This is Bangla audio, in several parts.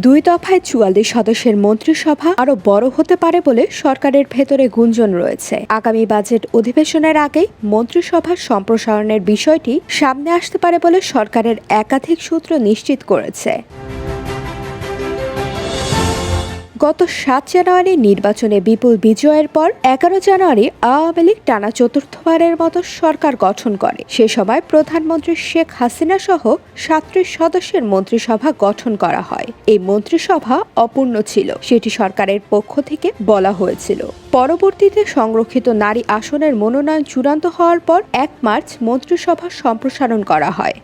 দুই দফায় চুয়াল্লিশ সদস্যের মন্ত্রিসভা আরও বড় হতে পারে বলে সরকারের ভেতরে গুঞ্জন রয়েছে। আগামী বাজেট অধিবেশনের আগেই মন্ত্রিসভার সম্প্রসারণের বিষয়টি সামনে আসতে পারে বলে সরকারের একাধিক সূত্র নিশ্চিত করেছে। গত সাত জানুয়ারি নির্বাচনে বিপুল বিজয়ের পর এগারো জানুয়ারি আওয়ামী লীগ টানা চতুর্থবারের মতো সরকার গঠন করে। সে সময় প্রধানমন্ত্রী শেখ হাসিনা সহ সাতত্রিশ সদস্যের মন্ত্রিসভা গঠন করা হয়। এই মন্ত্রিসভা অপূর্ণ ছিল। সেটি সরকারের পক্ষ থেকে বলা হয়েছিল। পরবর্তীতে সংরক্ষিত নারী আসনের মনোনয়ন চূড়ান্ত হওয়ার পর এক মার্চ মন্ত্রিসভা সম্প্রসারণ করা হয়।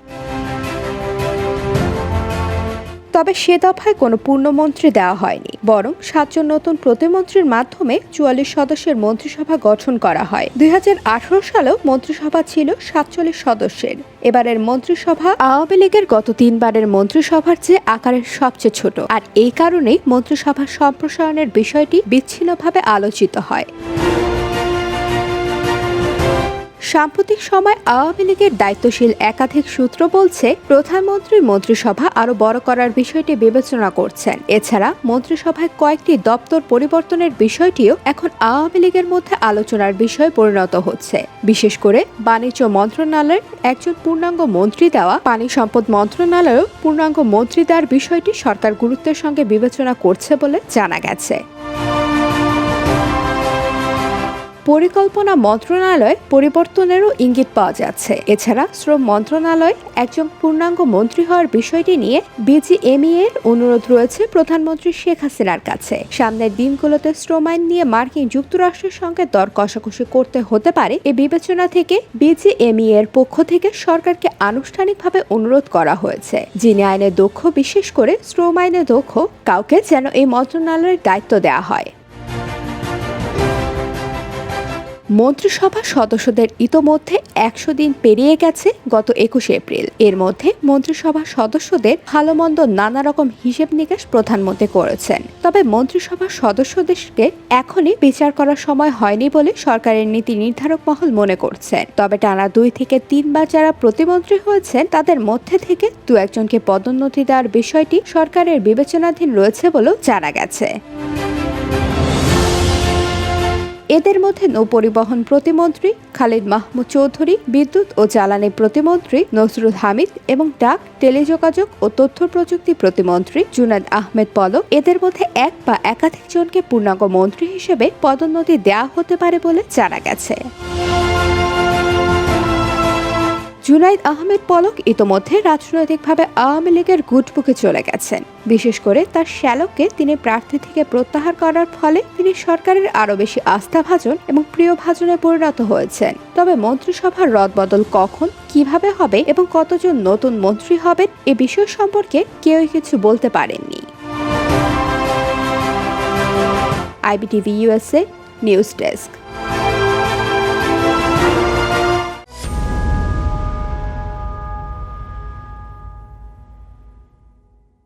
তবে সে দফায় কোনো পূর্ণমন্ত্রী দেওয়া হয়নি। বরং সাতজন নতুন প্রতিমন্ত্রীর মাধ্যমে চুয়াল্লিশ সদস্যের মন্ত্রিসভা গঠন করা হয়। দুই হাজার আঠারো সালেও মন্ত্রিসভা ছিল সাতচল্লিশ সদস্যের। এবারের মন্ত্রিসভা আওয়ামী লীগের গত তিনবারের মন্ত্রিসভার চেয়ে আকারের সবচেয়ে ছোট। আর এই কারণেই মন্ত্রিসভা সম্প্রসারণের বিষয়টি বিচ্ছিন্নভাবে আলোচিত হয়। সাম্প্রতিক সময় আওয়ামী লীগের দায়িত্বশীল একাধিক সূত্র বলছে প্রধানমন্ত্রীর মন্ত্রিসভা আরও বড় করার বিষয়টি বিবেচনা করছেন। এছাড়া মন্ত্রিসভায় কয়েকটি দপ্তর পরিবর্তনের বিষয়টিও এখন আওয়ামী লীগের মধ্যে আলোচনার বিষয় পরিণত হচ্ছে। বিশেষ করে বাণিজ্য মন্ত্রণালয়ের একজন পূর্ণাঙ্গ মন্ত্রী দেওয়া পানি সম্পদ মন্ত্রণালয়েও পূর্ণাঙ্গ মন্ত্রী দেওয়ার বিষয়টি সরকার গুরুত্বের সঙ্গে বিবেচনা করছে বলে জানা গেছে। পরিকল্পনা মন্ত্রণালয় পরিবর্তনেরও ইঙ্গিত পাওয়া যাচ্ছে। এছাড়া শ্রম মন্ত্রণালয় একজন পূর্ণাঙ্গ মন্ত্রী হওয়ার বিষয়টি নিয়ে বিজিএমই এর অনুরোধ রয়েছে প্রধানমন্ত্রী শেখ হাসিনার কাছে। সামনের দিনগুলোতে শ্রম আইন নিয়ে মার্কিন যুক্তরাষ্ট্রের সঙ্গে দর কষাকষি করতে হতে পারে এ বিবেচনা থেকে বিজিএমই এর পক্ষ থেকে সরকারকে আনুষ্ঠানিকভাবে অনুরোধ করা হয়েছে, যিনি আইনে দক্ষ, বিশেষ করে শ্রম আইনে দক্ষ, কাউকে যেন এই মন্ত্রণালয়ের দায়িত্ব দেওয়া হয়। মন্ত্রিসভার সদস্যদের ইতোমধ্যে একশো দিন পেরিয়ে গেছে গত একুশে এপ্রিল। এর মধ্যে মন্ত্রিসভার সদস্যদের ভালো মন্দ নানা রকম হিসেব নিকাশ প্রধানমন্ত্রী করেছেন। তবে মন্ত্রিসভার সদস্যদেরকে এখনই বিচার করার সময় হয়নি বলে সরকারের নীতি নির্ধারক মহল মনে করছেন। তবে টানা দুই থেকে তিনবার যারা প্রতিমন্ত্রী হয়েছেন, তাদের মধ্যে থেকে দু একজনকে পদোন্নতি দেওয়ার বিষয়টি সরকারের বিবেচনাধীন রয়েছে বলেও জানা গেছে। এদের মধ্যে নৌপরিবহন প্রতিমন্ত্রী খালিদ মাহমুদ চৌধুরী, বিদ্যুৎ ও জ্বালানি প্রতিমন্ত্রী নসরুল হামিদ এবং ডাক, টেলিযোগাযোগ ও তথ্য প্রযুক্তি প্রতিমন্ত্রী জুনাদ আহমেদ পলক। এদের মধ্যে এক বা একাধিক জনকে পূর্ণাঙ্গ মন্ত্রী হিসেবে পদোন্নতি দেওয়া হতে পারে বলে জানা গেছে। জুনাইদ আহমেদ পলক ইতোমধ্যে রাজনৈতিকভাবে আওয়ামী লীগের গুটবুকে চলে গেছেন। বিশেষ করে তার শ্যালককে তিনি প্রার্থী থেকে প্রত্যাহার করার ফলে তিনি সরকারের আরও বেশি আস্থাভাজন এবং প্রিয় ভাজনে পরিণত হয়েছেন। তবে মন্ত্রিসভার রদবদল কখন, কীভাবে হবে এবং কতজন নতুন মন্ত্রী হবেন এ বিষয় সম্পর্কে কেউই কিছু বলতে পারেননি। IBTV USA news desk.